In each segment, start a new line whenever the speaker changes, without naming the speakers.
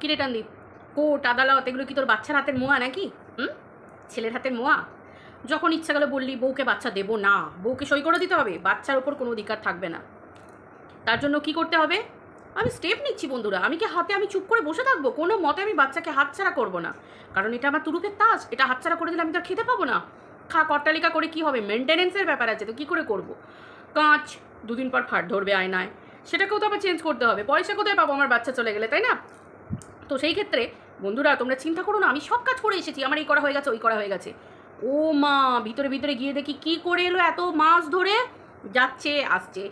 কিরে টানদীপ? কোর্ট আদালত, এগুলো কি তোর বাচ্চার হাতের মোয়া নাকি? হুম? ছেলের হাতের মোয়া? যখন ইচ্ছা গেলো বললি, বউকে বাচ্চা দেবো না। বউকে সই করে দিতে হবে। বাচ্চার ওপর কোনো অধিকার থাকবে না। তার জন্য কি করতে হবে? আমি স্টেপ নিচ্ছি বন্ধুরা। আমি কি হাতে আমি চুপ করে বসে থাকব? কোনো মতে আমি বাচ্চাকে হাতছাড়া করব না। কারণ এটা আমার তুরুপের তাস। এটা হাতছাড়া করে দিলে আমি তো খেতে পাবো না। খা কট্টালিকা করে কি হবে? মেনটেনেন্সের ব্যাপার আছে তো কী করে করব? কাঁচ, দুদিন পর ফাট ধরবে আয়নায়। সেটাকেও তো আবার চেঞ্জ করতে হবে। পয়সা কোথায় পাবো? আমার বাচ্চা চলে গেলে, তাই না? তো সেই ক্ষেত্রে, বন্ধুরা, তোমরা চিন্তা করো না, আমি সব কাজ করে এসেছি, আমার এই করা হয়ে গেছে, ওই করা হয়ে গেছে। ও মা, ভিতরে ভিতরে গিয়ে দেখি কি করে এলো এত মাছ ধরে? যাচ্ছে, আসছে।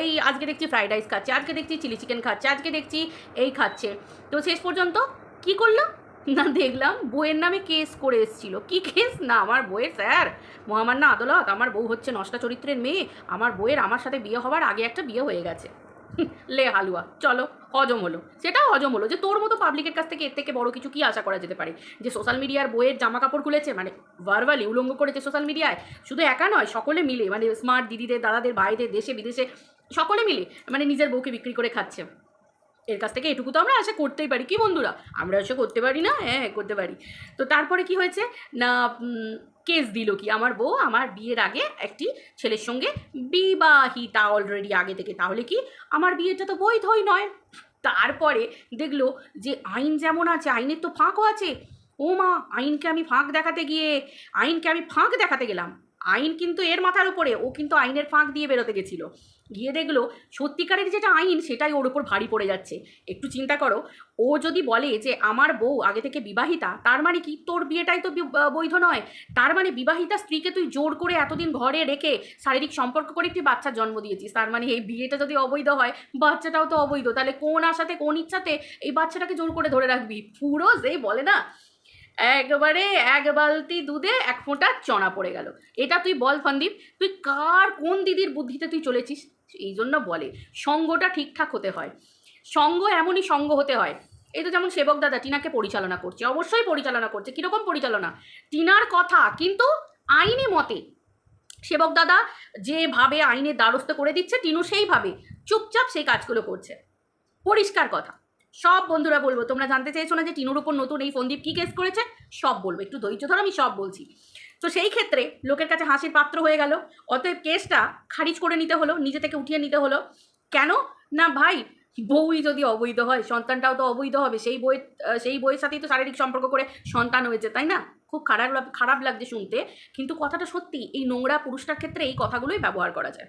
এই আজকে দেখছি ফ্রাইড রাইস খাচ্ছে, আজকে দেখছি চিলি চিকেন খাচ্ছে, আজকে দেখছি এই খাচ্ছে। তো শেষ পর্যন্ত কি করল? না, দেখলাম বইয়ের নামে কেস করে এসেছিল। কি কেস? না, আমার বইয়ের স্যার, মহামান্য আদালত, আমার বউ হচ্ছে নষ্টা চরিত্রের মেয়ে, আমার বইয়ের আমার সাথে বিয়ে হওয়ার আগে একটা বিয়ে হয়ে গেছে। লে হালুয়া, চলো হজম হলো। সেটাও হজম হলো। যে তোর মতো পাবলিকের কাছ থেকে এর থেকে বড় কিছু কি আশা করা যেতে পারে? যে সোশ্যাল মিডিয়ার বইয়ের জামা কাপড় খুলেছে মানে ভার্বালি উলঙ্গ করেছে সোশ্যাল মিডিয়ায় শুধু একা নয়, সকলে মিলে মানে স্মার্ট দিদিদের, দাদাদের, ভাইদের, দেশে, বিদেশে, সকলে মিলে মানে নিজের বউকে বিক্রি করে খাচ্ছে। এর কাছ থেকে এটুকু তো আমরা আশা করতেই পারি। কি বন্ধুরা? আমরা আশা করতে পারি না? হ্যাঁ করতে পারি। তো তারপরে কি হয়েছে? না কেস দিল কি? আমার বউ আমার বিয়ের আগে একটি ছেলের সঙ্গে বিবাহিতা অলরেডি আগে থেকে। তাহলে কি আমার বিয়েটা তো বৈধই নয়? তারপরে দেখল যে আইন যেমন আছে, আইনের তো ফাঁকও আছে। ও মা, আইনকে আমি ফাঁক দেখাতে গিয়ে, আইনকে আমি ফাঁক দেখাতে গেলাম। আইন কিন্তু এর মাথার উপরে, ও কিন্তু আইনের ফাঁক দিয়ে বেরোতে গেছিল। গিয়ে দেখল সত্যিকারের যেটা আইন সেটাই ওর উপর ভারী পড়ে যাচ্ছে। একটু চিন্তা করো, ও যদি বলে যে আমার বউ আগে থেকে বিবাহিতা, তার মানে কি? তোর বিয়েটাই তো বৈধ নয়। তার মানে বিবাহিতা স্ত্রীকে তুই জোর করে এতদিন ঘরে রেখে শারীরিক সম্পর্ক করে একটি বাচ্চার জন্ম দিয়েছিস। তার মানে এই বিয়েটা যদি অবৈধ হয়, বাচ্চাটাও তো অবৈধ। তাহলে কোন আশাতে, কোন ইচ্ছাতে এই বাচ্চাটাকে জোর করে ধরে রাখবি? পুরো যেই বলে না, একবারে এক বালতি দুধে এক ফোঁটা চনা পড়ে গেল। এটা তুই বল, সন্দীপ, তুই কার কোন দিদির বুদ্ধিতে তুই চলেছিস? এই জন্য বলে, সঙ্গটা ঠিকঠাক হতে হয়। সঙ্গ এমনই সঙ্গ হতে হয়। এই তো যেমন সেবক দাদা, টিনাকে পরিচালনা করছে। অবশ্যই পরিচালনা করছে, কীরকম পরিচালনা? টিনার কথা কিন্তু আইনি মতে সেবক দাদা যেভাবে আইনের দ্বারস্থ করে দিচ্ছে, টিনু সেইভাবে চুপচাপ সেই কাজগুলো করছে। পরিষ্কার কথা। সব বন্ধুরা বলব, তোমরা জানতে চাইছো না যে টিনুর উপর নতুন এই ফন্দীপ কী কেস করেছে? সব বলব। একটু ধৈর্য ধরো, আমি সব বলছি। তো সেই ক্ষেত্রে লোকের কাছে হাসির পাত্র হয়ে গেল। অতএব কেসটা খারিজ করে নিতে হলো, নিজে থেকে উঠিয়ে নিতে হলো। কেন? না ভাই, বউই যদি অবৈধ হয়, সন্তানটাও তো অবৈধ হবে। সেই বইয়ের সেই বইয়ের সাথেই তো শারীরিক সম্পর্ক করে সন্তান হয়েছে, তাই না? খুব খারাপ খারাপ লাগছে শুনতে। কিন্তু কথাটা সত্যি, এই নোংরা পুরুষটার ক্ষেত্রে এই কথাগুলোই ব্যবহার করা যায়।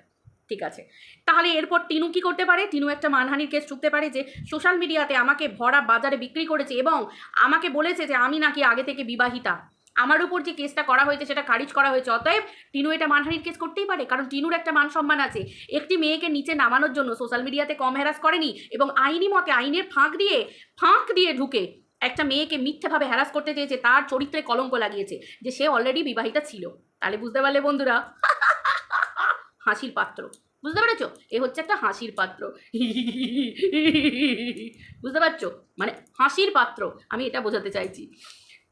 ঠিক আছে? তাহলে এরপর টিনু কি করতে পারে? টিনু একটা মানহানির কেস চুকতে পারে যে সোশ্যাল মিডিয়াতে আমাকে ভরা বাজারে বিক্রি করেছে এবং আমাকে বলেছে যে আমি নাকি আগে থেকে বিবাহিতা। আমার উপর যে কেসটা করা হয়েছে, সেটা খারিজ করা হয়েছে। অতএব টিনু এটা মানহানির কেস করতেই পারে, কারণ টিনুর একটা মান সম্মান আছে। একটি মেয়েকে নিচে নামানোর জন্য সোশ্যাল মিডিয়াতে কম হ্যারাস করেনি এবং আইনি মতে আইনের ফাঁক দিয়ে ফাঁক দিয়ে ঢুকে একটা মেয়েকে মিথ্যেভাবে হ্যারাস করতে চেয়েছে, তার চরিত্রে কলঙ্ক লাগিয়েছে, যে সে অলরেডি বিবাহিতা ছিল। তাহলে বুঝতে পারলে বন্ধুরা, হাসির পাত্র। বুঝতে পেরেছ? এ হচ্ছে একটা হাসির পাত্র। বুঝতে পারছ? মানে হাসির পাত্র, আমি এটা বোঝাতে চাইছি।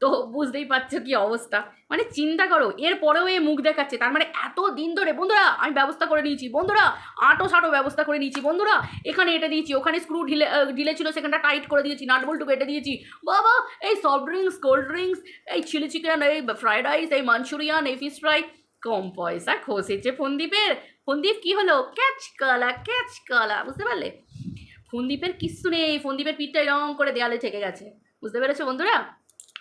তো বুঝতেই পারছ কি অবস্থা। মানে চিন্তা করো এর পরেও এ মুখ দেখাচ্ছে। তার মানে এত দিন ধরে, বন্ধুরা, আমি ব্যবস্থা করে নিয়েছি, বন্ধুরা, আটো সাটো ব্যবস্থা করে নিয়েছি, বন্ধুরা, এখানে এটা দিয়েছি, ওখানে স্ক্রু ঢিলে ঢিলে ছিল সেখানটা টাইট করে দিয়েছি নাট বল্টু কেটে দিয়েছি। বাবা, এই সফট ড্রিঙ্কস কোল্ড ড্রিঙ্কস এই চিলি চিকেন এই ফ্রাইড রাইস এই মাঞ্চুরিয়ান এই ফিশ ফ্রাই কম পয়সা খসেছে ফন্দীপের। ফন্দীপ, কি হলো? ক্যাচ কলা ক্যাচ কলা, বুঝতে পারলে? ফন্দীপের কিচ্ছু নেই, ফন্দীপের পিঠটা এরকম করে দেয়ালে ঠেকে গেছে। বুঝতে পেরেছ, বন্ধুরা?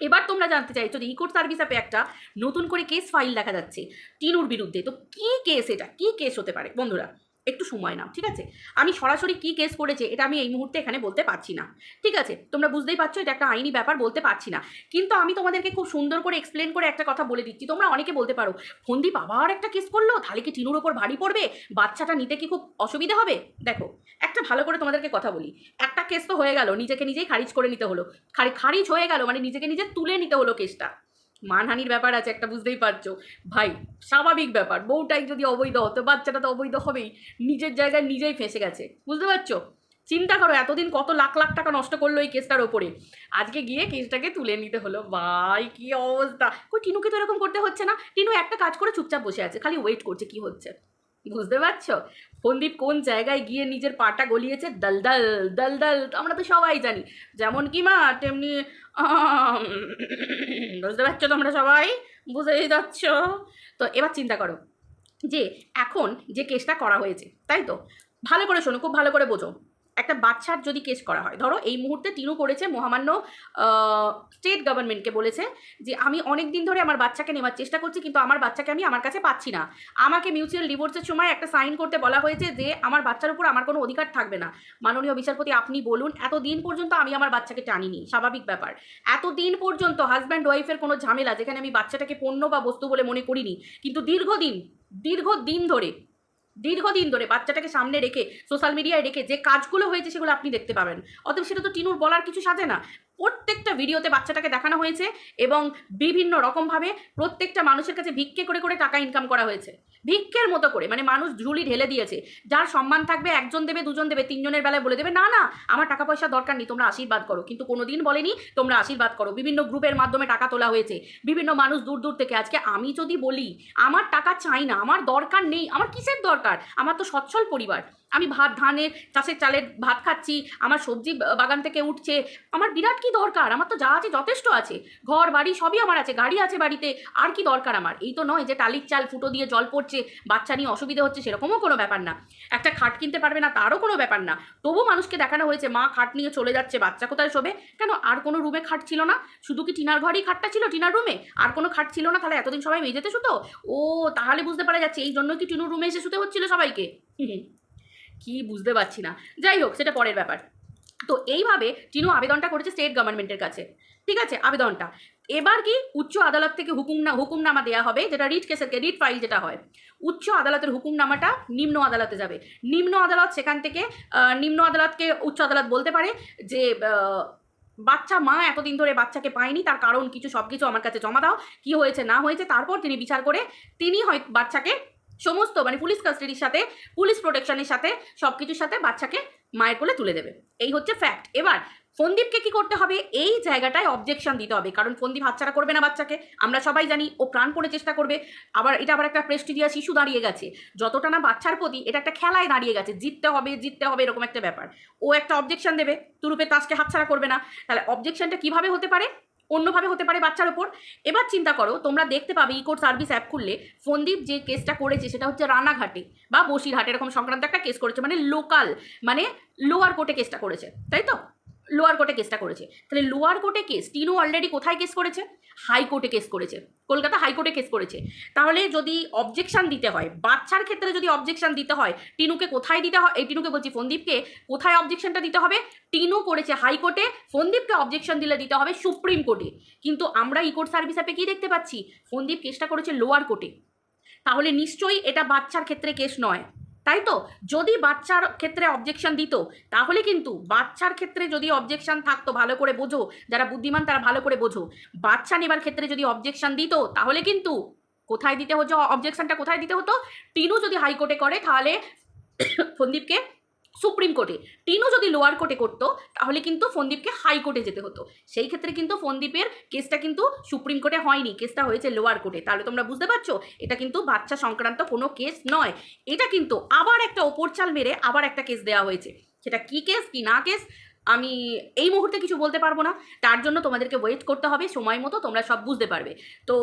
এবার তোমরা জানতে চাইছো যে ইকোর সার্ভিস অ্যাপে একটা নতুন করে কেস ফাইল দেখা যাচ্ছে, টিনুর বিরুদ্ধে। তো কি কেস এটা? কি কেস হতে পারে? বন্ধুরা একটু সময় নাও, ঠিক আছে? আমি সরাসরি কি কেস করেছে এটা আমি এই মুহূর্তে এখানে বলতে পারছি না, ঠিক আছে? তোমরা বুঝতেই পারছ এটা একটা আইনি ব্যাপার, বলতে পারছি না। কিন্তু আমি তোমাদেরকে খুব সুন্দর করে এক্সপ্লেন করে একটা কথা বলে দিচ্ছি, তোমরা অনেকে বলতে পারো, ফন্দীপ আবার একটা কেস করল? তাহলে কি টিনুর ওপর ভারী পড়বে? বাচ্চাটা নিতে কি খুব অসুবিধা হবে? দেখো, একটা ভালো করে তোমাদেরকে কথা বলি, একটা কেস তো হয়ে গেল, নিজেকে নিজেই খারিজ করে নিতে হলো, খারি- খারিজ হয়ে গেল মানে নিজেকে নিজে তুলে নিতে হলো কেসটা মানহানির ব্যাপার আছে, একটা বুঝতেই পারছ। ভাই, স্বাভাবিক ব্যাপার। বউটাই যদি অবৈধ হতো, বাচ্চাটা তো অবৈধ হবেই। নিজের জায়গায় নিজেই ফেঁসে গেছে। বুঝতে পারছ? চিন্তা করো, এতদিন কত লাখ লাখ টাকা নষ্ট করল এই কেসটার ওপরে। আজকে গিয়ে কেসটাকে তুলে নিতে হলো। ভাই, কি অবস্থা! কই, টিনুকে তো এরকম করতে হচ্ছে না। টিনু একটা কাজ করে চুপচাপ বসে আছে, খালি ওয়েট করছে কি হচ্ছে। বুঝতে পারছ? সন্দীপ কোন জায়গায় গিয়ে নিজের পাটা গলিয়েছে? দলদল দলদল আমরা তো সবাই জানি। যেমন কি মা, তেমনি বুঝতে পারছ তোমরা সবাই? বুঝেই যাচ্ছ? তো এবার চিন্তা করো যে এখন যে কেসটা করা হয়েছে, তাই তো? ভালো করে শোনো, খুব ভালো করে বোঝো। একটা বাচ্চার যদি কেস করা হয়। ধরো এই মুহূর্তে টিনু করেছে মহামান্য স্টেট গভর্নমেন্টকে বলেছে যে, আমি অনেক দিন ধরে আমার বাচ্চাকে নেওয়ার চেষ্টা করছি, কিন্তু আমার বাচ্চাকে আমি আমার কাছে পাচ্ছি না। আমাকে মিউচুয়াল ডিভোর্সের সময় একটা সাইন করতে বলা হয়েছে যে, আমার বাচ্চার উপর আমার কোনো অধিকার থাকবে না। মাননীয় বিচারপতি, আপনি বলুন এত দিন পর্যন্ত আমি আমার বাচ্চাকে টানিনি। স্বাভাবিক ব্যাপার। এত দিন পর্যন্ত হাজব্যান্ড ওয়াইফের কোনো ঝামেলা, যেখানে আমি বাচ্চাটাকে পণ্য বা বস্তু বলে মনে করিনি, কিন্তু দীর্ঘদিন দীর্ঘদিন ধরে দীর্ঘদিন ধরে বাচ্চাটাকে সামনে রেখে সোশ্যাল মিডিয়ায় রেখে যে কাজগুলো হয়েছে সেগুলো আপনি দেখতে পাবেন। অতএব সেটা তো টিনুর বলার কিছু সাজে না। প্রত্যেকটা ভিডিওতে বাচ্চাটাকে দেখানো হয়েছে এবং বিভিন্ন রকমভাবে প্রত্যেকটা মানুষের কাছে ভিক্ষে করে করে টাকা ইনকাম করা হয়েছে। ভিক্ষের মতো করে মানে মানুষ ঝুলি ঢেলে দিয়েছে। যার সম্মান থাকবে একজন দেবে, দুজন দেবে, তিনজনের বেলায় বলে দেবে, না না, আমার টাকা পয়সা দরকার নেই, তোমরা আশীর্বাদ করো। কিন্তু কোনো দিন বলেনি, তোমরা আশীর্বাদ করো। বিভিন্ন গ্রুপের মাধ্যমে টাকা তোলা হয়েছে। বিভিন্ন মানুষ দূর দূর থেকে, আজকে আমি যদি বলি, আমার টাকা চাই না, আমার দরকার নেই, আমার কিসের দরকার? আমার তো সচ্ছল পরিবার। আমি ভাত, ধানের চাষের চালের ভাত খাচ্ছি, আমার সবজি বাগান থেকে উঠছে, আমার বিরাট কি দরকার? আমার তো যা আছে যথেষ্ট আছে। ঘর, বাড়ি সবই আমার আছে, গাড়ি আছে বাড়িতে, আর কি দরকার আমার? এই তো নয় যে টালির চাল ফুটো দিয়ে জল পড়ছে, বাচ্চা নিয়ে অসুবিধে হচ্ছে, সেরকমও কোনো ব্যাপার না। একটা খাট কিনতে পারবে না, তারও কোনো ব্যাপার না। তবু মানুষকে দেখানো হয়েছে, মা খাট নিয়ে চলে যাচ্ছে, বাচ্চা কোথায় শোবে? কেন আর কোনো রুমে খাট ছিল না? শুধু কি টিনার ঘরেই খাটটা ছিল, টিনার রুমে? আর কোনো খাট ছিল না, তাহলে এতদিন সবাই মেঝেতে শুতো? ও, তাহলে বুঝতে পারা যাচ্ছে, এই জন্য কি টিনুর রুমে এসে শুতে হচ্ছিল সবাইকে? কি বুঝতে পারছি না। যাই হোক, সেটা পরের ব্যাপার। তো এইভাবে টিনু আবেদনটা করেছে স্টেট গভর্নমেন্টের কাছে। ঠিক আছে? আবেদনটা। এবার কি উচ্চ আদালত থেকে হুকুমনা হুকুমনামা দেওয়া হবে, যেটা রিট কেসের রিট ফাইল যেটা হয়। উচ্চ আদালতের হুকুমনামাটা নিম্ন আদালতে যাবে। নিম্ন আদালত সেখান থেকে নিম্ন আদালতকে উচ্চ আদালত বলতে পারে যে বাচ্চা, মা এতদিন ধরে বাচ্চাকে পায়নি, তার কারণ কিছু সব কিছু আমার কাছে জমা দাও, কি হয়েছে, না হয়েছে, তারপর তিনি বিচার করে, তিনি হয় বাচ্চাকে সমস্ত মানে পুলিশ কাস্টাডির সাথে, পুলিশ প্রোটেকশনের সাথে সব কিছুর সাথে বাচ্চাকে মায়ের কোলে তুলে দেবে। এই হচ্ছে ফ্যাক্ট এবার, ফন্দীপকে কি করতে হবে? এই জায়গাটায় অবজেকশন দিতে হবে। কারণ ফন্দীপ হাতছাড়া করবে না বাচ্চাকে। আমরা সবাই জানি, ও প্রাণপণে চেষ্টা করবে। আবার এটা আবার একটা প্রেস্টিজিয়া শিশু দাঁড়িয়ে গেছে। যতটা না বাচ্চার প্রতি এটা একটা খেলায় দাঁড়িয়ে গেছে। জিততে হবে জিততে হবে, এরকম একটা ব্যাপার। ও একটা অবজেকশন দেবে। তুরুপে তাসকে হাতছাড়া করবে না। তাহলে অবজেকশনটা কীভাবে হতে পারে? অন্যভাবে হতে পারে বাচ্চার ওপর এবার চিন্তা করো, তোমরা দেখতে পাবে ইকোর সার্ভিস অ্যাপ খুললে ফোনদীপ যে কেসটা করেছে সেটা হচ্ছে রানাঘাটে বা বসিরহাটে, এরকম সংক্রান্ত একটা কেস করেছে মানে লোকাল মানে লোয়ার কোর্টে কেসটা করেছে, তাই তো? লোয়ার কোর্টে কেসটা করেছে। তাহলে লোয়ার কোর্টে কেস টিনু অলরেডি কোথায় কেস করেছে? হাইকোর্টে কেস করেছে। কলকাতা হাইকোর্টে কেস করেছে। তাহলে যদি অবজেকশন দিতে হয়, বাচ্চার ক্ষেত্রে যদি অবজেকশন দিতে হয় টিনুকে কোথায় দিতে হয়, এই টিনুকে বলছি ফন্দীপকে কোথায় অবজেকশনটা দিতে হবে? টিনু করেছে হাইকোর্টে ফন্দীপকে অবজেকশন দিলে দিতে হবে সুপ্রিম কোর্টে কিন্তু আমরা ই কোর্ট সার্ভিস অ্যাপে কী দেখতে পাচ্ছি? ফন্দীপ কেসটা করেছে লোয়ার কোর্টে তাহলে নিশ্চয়ই এটা বাচ্চার ক্ষেত্রে কেস নয়। তাই তো যদি বাচ্চার ক্ষেত্রে অবজেকশন দিত, তাহলে কিন্তু বাচ্চার ক্ষেত্রে যদি অবজেকশন থাকতো, ভালো করে বোঝো, যারা বুদ্ধিমান তারা ভালো করে বোঝো। বাচ্চা নেবার ক্ষেত্রে যদি অবজেকশন দিত, তাহলে কিন্তু কোথায় দিতে হতো অবজেকশনটা কোথায় দিতে হতো? টিনু যদি হাইকোর্টে করে, তাহলে সন্দীপকে সুপ্রিম কোর্টে। টিনও যদি লোয়ার কোর্টে করতো, তাহলে কিন্তু ফন্দীপকে হাইকোর্টে যেতে হতো। সেই ক্ষেত্রে কিন্তু ফন্দীপের কেসটা কিন্তু সুপ্রিম কোর্টে হয়নি। কেসটা হয়েছে লোয়ার কোর্টে তাহলে তোমরা বুঝতে পারছ, এটা কিন্তু বাচ্চা সংক্রান্ত কোনো কেস নয়। এটা কিন্তু আবার একটা ওপর চাল মেরে আবার একটা কেস দেওয়া হয়েছে। সেটা কি কেস কি না কেস আমি এই মুহূর্তে কিছু বলতে পারব না। তার জন্য তোমাদেরকে ওয়েট করতে হবে সময় মতো, তোমরা সব বুঝতে পারবে। তো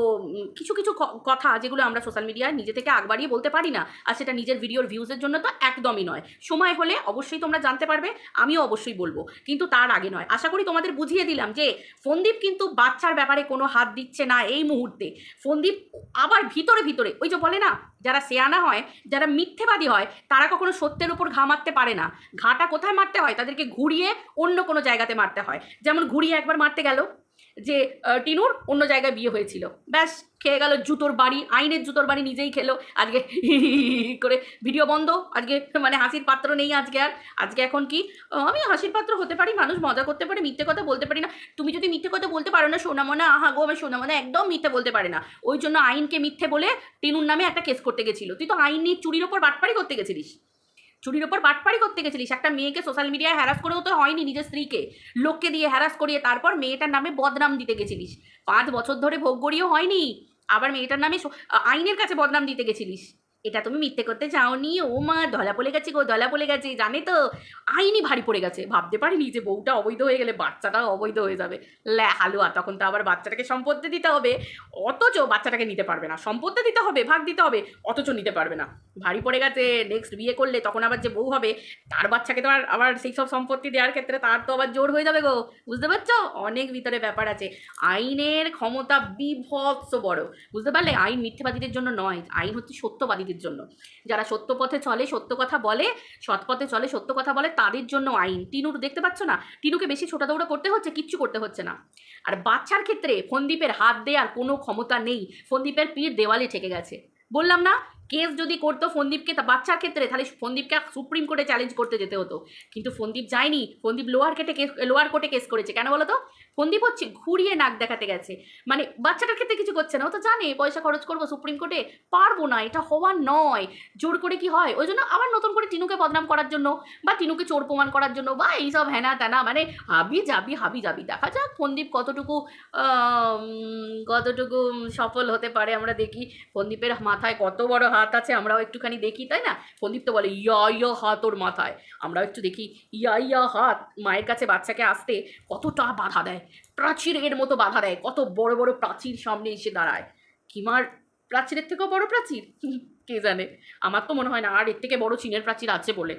কিছু কিছু কথা যেগুলো আমরা সোশ্যাল মিডিয়ায় নিজে থেকে আগ বাড়িয়ে বলতে পারি না, আর সেটা নিজের ভিডিওর ভিউজের জন্য তো একদমই নয়। সময় হলে অবশ্যই তোমরা জানতে পারবে, আমিও অবশ্যই বলব। কিন্তু তার আগে নয়। আশা করি তোমাদের বুঝিয়ে দিলাম যে, ফন্দীপ কিন্তু বাচ্চার ব্যাপারে কোনো হাত দিচ্ছে না এই মুহূর্তে। ফন্দীপ আবার ভিতরে ভিতরে, ওই যে বলে না যারা সেয়ানা হয়, যারা মিথ্যেবাদী হয়, তারা কখনো সত্যের উপর ঘা মারতে পারে না। ঘাটা কোথায় মারতে হয়? তাদেরকে ঘুরিয়ে অন্য কোনো জায়গাতে মারতে হয়। যেমন ঘুরিয়ে একবার মারতে গেল। যে টিনুর অন্য জায়গায় বিয়ে হয়েছিল। ব্যাস, খেয়ে গেল জুতোর বাড়ি, আইনের জুতোর বাড়ি নিজেই খেলো। আজকে করে ভিডিও বন্ধ, আজকে মানে হাসির পাত্র নেই আজকে আর। আজকে এখন কি? আমি হাসির পাত্র হতে পারি, মানুষ মজা করতে পারে, মিথ্যে কথা বলতে পারি না। তুমি যদি মিথ্যে কথা বলতে পারো না, সোনামনা, আহা গো, আমার সোনামনা একদম মিথ্যে বলতে পারে না। ওই জন্য আইনকে মিথ্যে বলে টিনুর নামে একটা কেস করতে গেছিল। তুই তো আইন নিয়ে চুরির ওপর বাটপাড়ি করতে গেছিলিস। চুরির ওপর বাটপাড়ি করতে গেছিলিস। একটা মেয়েকে সোশ্যাল মিডিয়ায় হ্যারাস করেও তো হয়নি নিজের স্ত্রীকে। লোককে দিয়ে হ্যারাস করিয়ে তারপর মেয়েটার নামে বদনাম দিতে গেছিলিস। পাঁচ বছর ধরে ভোগ গড়িয়েও হয়নি। আবার মেয়েটার নামে আইনের কাছে বদনাম দিতে গেছিলিস। এটা তুমি মিথ্যে করতে চাওনি? ও মা, ধলা পড়ে গেছে গো, ধলা পড়ে গেছে, জানে তো? আইনি ভারী পড়ে গেছে, ভাবতে পারিনি যে বউটা অবৈধ হয়ে গেলে বাচ্চাটাও অবৈধ হয়ে যাবে। ল্যা হালুয়া, তখন তো আবার বাচ্চাটাকে সম্পত্তি দিতে হবে। অথচ বাচ্চাটাকে নিতে পারবে না, সম্পত্তি দিতে হবে, ভাগ দিতে হবে, অথচ নিতে পারবে না। ভারী পড়ে গেছে নেক্সট বিয়ে করলে তখন আবার যে বউ হবে, তার বাচ্চাকে তো আর, আবার সেই সব সম্পত্তি দেওয়ার ক্ষেত্রে তার তো আবার জোর হয়ে যাবে গো, বুঝতে পারছ? অনেক ভিতরে ব্যাপার আছে। আইনের ক্ষমতা বিভৎস বড়, বুঝতে পারলে? আইন মিথ্যেবাদীদের জন্য নয়, আইন হচ্ছে সত্যবাদীদের জন্য। যারা সত্য পথে চলে, সত্য কথা বলে সৎ পথে চলে, সত্য কথা বলে, তাদের জন্য আইন। টিনুর দেখতে পাচ্ছ না? টিনুকে বেশি ছোটা দৌড়া করতে হচ্ছে, কিচ্ছু করতে হচ্ছে না। আর বাচ্চার ক্ষেত্রে ফন্দীপের হাত দেওয়ার কোনো ক্ষমতা নেই। ফন্দীপের পীর দেওয়ালে ঠেকে গেছে। বললাম না কেস যদি করতো ফন্দীপকে, তা বাচ্চার ক্ষেত্রে তাহলে ফন্দীপকে সুপ্রিম কোর্টে চ্যালেঞ্জ করতে যেতে হতো। কিন্তু ফন্দীপ যায়নি, ফন্দীপ লোয়ার কেটে কেস লোয়ার কোর্টে কেস করেছে। কেন বলো তো ফন্দীপ হচ্ছে ঘুরিয়ে নাক দেখাতে গেছে। মানে বাচ্চাটার ক্ষেত্রে কিছু করছে না। ও তো জানে, পয়সা খরচ করব সুপ্রিম কোর্টে, পারব না, এটা হওয়ার নয়। জোর করে কি হয়? ওই জন্য আবার নতুন করে টিনুকে বদনাম করার জন্য বা টিনুকে চোর প্রমাণ করার জন্য বা এইসব হ্যানা ত্যানা মানে হাবি যাবি হাবি যাবি দেখা যাক ফন্দীপ কতটুকু কতটুকু সফল হতে পারে। আমরা দেখি ফন্দীপের মাথায় কত বড় আছে, আমরাও একটুখানি দেখি, তাই না? ফন্দীপ তো বলে, ইয়া ইয়া, হাত ওর মাথায়। আমরাও একটু দেখি, ইয়া ইয়া, হাত। মায়ের কাছে বাচ্চাকে আসতে কতটা বাধা দেয়, প্রাচীরের মতো বাধা দেয়, কত বড় বড় প্রাচীর সামনে এসে দাঁড়ায়। কিমার প্রাচীরের থেকেও বড় প্রাচীর? কে জানে? আমার তো মনে হয় না, আর এর থেকে বড় চীনের প্রাচীর আছে বলে।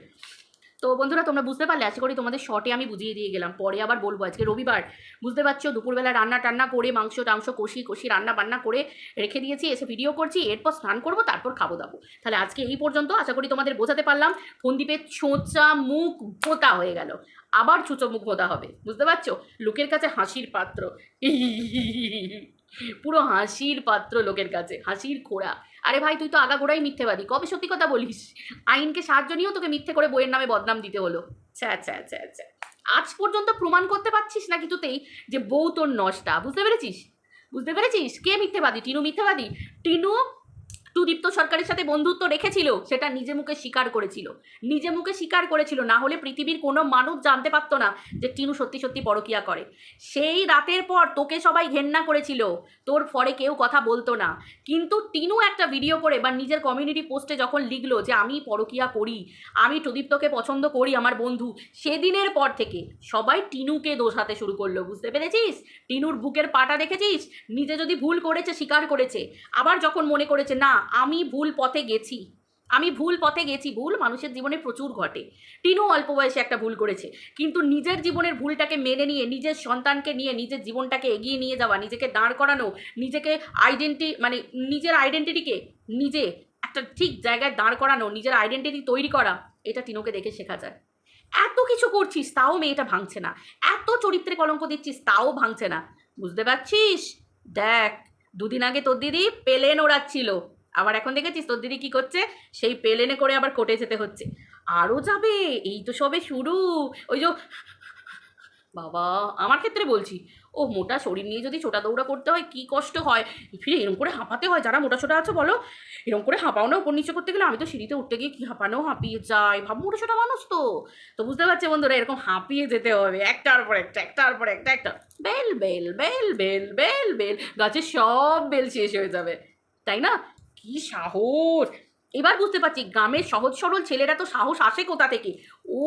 তো বন্ধুরা, তোমরা বুঝতে পারলে, আশা করি তোমাদের শর্টে আমি বুঝিয়ে দিয়ে গেলাম। পরে আবার বলব, আজকে রবিবার। বুঝতে পারছ, দুপুরবেলা রান্না টান্না করে, মাংস টাংস কষি কষি রান্না বান্না করে রেখে দিয়েছি, এসে ভিডিও করছি, এরপর স্নান করব, তারপর খাব দাবো। তাহলে আজকে এই পর্যন্ত, আশা করি তোমাদের বোঝাতে পারলাম, ফন্দীপের ছোঁচা মুখ ভোতা হয়ে গেল। আবার ছুঁচো মুখ ভোতা হবে, বুঝতে পারছ? লোকের কাছে হাসির পাত্র। পুরো হাসির পাত্র লোকের কাছে, হাসির খোড়া। আরে ভাই, তুই তো আগাগোড়াই মিথ্যেবাদী। কবে সত্যি কথা বলিস? আইনকে সাহায্য নিয়েও তোকে মিথ্যে করে বইয়ের নামে বদনাম দিতে হলো। আচ্ছা আচ্ছা আচ্ছা আচ্ছা আজ পর্যন্ত প্রমাণ করতে পারছিস না কিছুতেই যে বউ তোর নষ্টা, বুঝতে পেরেছিস? বুঝতে পেরেছিস? কে মিথ্যেবাদী? টিনু মিথ্যেবাদী? টিনু সুদীপ্ত সরকারের সাথে বন্ধুত্ব রেখেছিল, সেটা নিজে মুখে স্বীকার করেছিল। নিজে মুখে স্বীকার করেছিল, না হলে পৃথিবীর কোনো মানুষ জানতে পারতো না যে টিনু সত্যি সত্যি পরকিয়া করে। সেই রাতের পর তোকে সবাই ঘেন্না করেছিল, তোর ফরে কেউ কথা বলতো না। কিন্তু টিনু একটা ভিডিও করে বা নিজের কমিউনিটি পোস্টে যখন লিখলো যে, আমি পরকিয়া করি, আমি প্রদীপ্তকে পছন্দ করি আমার বন্ধু, সেদিনের পর থেকে সবাই টিনুকে দোষাতে শুরু করল, বুঝতে পেরেছিস? টিনুর বুকের পাটা দেখেছিস? নিজে যদি ভুল করেছে, স্বীকার করেছে। আবার যখন মনে করেছে, না আমি ভুল পথে গেছি। আমি ভুল পথে গেছি ভুল মানুষের জীবনে প্রচুর ঘটে। টিনু অল্প বয়সে একটা ভুল করেছে। কিন্তু নিজের জীবনের ভুলটাকে মেনে নিয়ে, নিজের সন্তানকে নিয়ে, নিজের জীবনটাকে এগিয়ে নিয়ে যাওয়া, নিজেকে দাঁড় করানো, নিজেকে আইডেন্টি মানে নিজের আইডেন্টিটিকে নিজে একটা ঠিক জায়গায় দাঁড় করানো, নিজের আইডেন্টিটি তৈরি করা, এটা টিনুকে দেখে শেখা যায়। এত কিছু করছিস, তাও মেয়েটা ভাঙছে না। এত চরিত্রে কলঙ্ক দিচ্ছিস, তাও ভাঙছে না। বুঝতে পারছিস? দেখ, দুদিন আগে তোর দিদি পেলেন ওড়াচ্ছিল আবার এখন দেখেছিস তোর দিদি কী করছে? সেই পেলেনে করে আবার কোর্টে যেতে হচ্ছে। আরও যাবে? এই তো সবে শুরু। ওই যে বাবা, আমার ক্ষেত্রে বলছি, ও মোটা শরীর নিয়ে যদি ছোটা দৌড়া করতে হয়, কি কষ্ট হয়? ফিরে এরকম করে হাঁপাতে হয় যারা মোটা ছোটা আছে বলো। এরকম করে হাঁপাও না উপর নিচে করতে গেলে আমি তো সিঁড়িতে উঠতে গিয়ে কি হাঁপানো, হাঁপিয়ে যাই। ভাব মোটা ছোটা মানুষ তো। তো বুঝতে পারছে বন্ধুরা, এরকম হাঁপিয়ে যেতে হবে। একটার পর একটা, একটার পর একটা একটা। বেল বেল বেল বেল বেল বেল। গাছের সব বেল শেষ হয়ে যাবে। তাই না? কি সাহস? এবার বুঝতে পারছি, গ্রামের সহজ সরল ছেলেরা তো সাহস আসে কোথা থেকে? ও,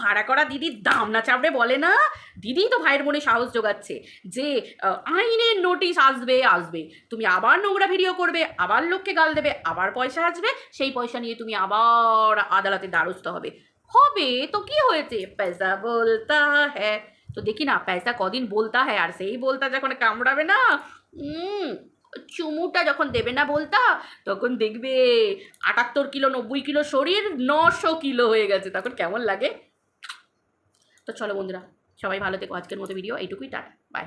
ভাড়া করা দিদির দাম না চাপড়ে বলে না? দিদি তো ভাইয়ের মনে সাহস জোগাচ্ছে যে আইনের নোটিশ আসবে আসবে। তুমি আবার নোংরা ভিডিও করবে, আবার লোককে গাল দেবে, আবার পয়সা আসবে, সেই পয়সা নিয়ে তুমি আবার আদালতে দ্বারস্থ হবে। হবে তো কি হয়েছে? পয়সা বলতা হ্যাঁ তো দেখি না, পয়সা কদিন বলতা হ্যাঁ আর সেই বলতা যখন কামড়াবে না চুমুটা যখন দেবে না বলতা, তখন দেখবে আটাত্তর কিলো, নব্বই কিলো শরীর নশো কিলো হয়ে গেছে। তখন কেমন লাগে? তো চলো বন্ধুরা, সবাই ভালো থেকো। আজকের মতো ভিডিও এইটুকুই, টাটা। বাই